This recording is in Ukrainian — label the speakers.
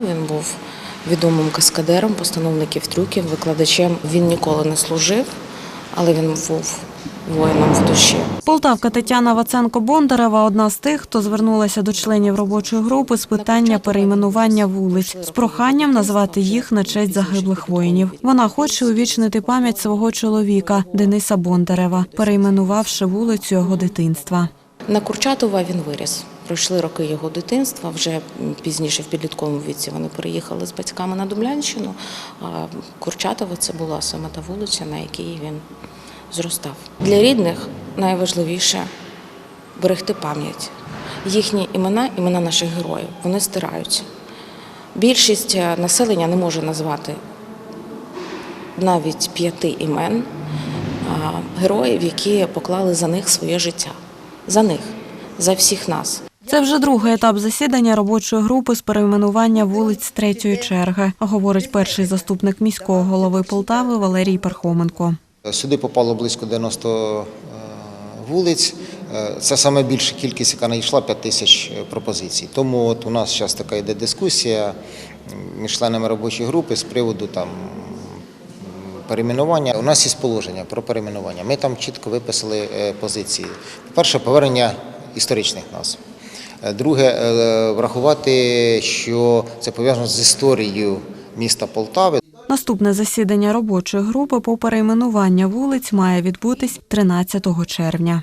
Speaker 1: Він був відомим каскадером, постановників трюків, викладачем. Він ніколи не служив, але він був воїном в душі.
Speaker 2: Полтавка Тетяна Ваценко-Бондарева – одна з тих, хто звернулася до членів робочої групи з питання перейменування вулиць з проханням назвати їх на честь загиблих воїнів. Вона хоче увічнити пам'ять свого чоловіка Дениса Бондарева, перейменувавши вулицю його дитинства.
Speaker 1: На Курчатова він виріс. Пройшли роки його дитинства. Вже пізніше в підлітковому віці вони переїхали з батьками на Дублянщину. А Курчатова це була саме та вулиця, на якій він зростав. Для рідних найважливіше берегти пам'ять. Їхні імена, імена наших героїв, вони стираються. Більшість е, населення не може назвати навіть п'яти імен героїв, які поклали за них своє життя. За них, за всіх нас.
Speaker 2: Це вже другий етап засідання робочої групи з перейменування вулиць третьої черги, говорить перший заступник міського голови Полтави Валерій Пархоменко.
Speaker 3: Сюди попало близько 90 е, вулиць. Е, Це саме більша кількість, яка надійшла 5 тисяч е, пропозицій. Тому от у нас зараз така йде дискусія між членами робочої групи з приводу там. Перейменування у нас є положення про перейменування. Ми там чітко виписали позиції. По-перше, повернення історичних назв. Е, Друге, е, врахувати, що це пов'язано з історією міста Полтави.
Speaker 2: Наступне засідання робочої групи по перейменування вулиць має відбутись 13 червня.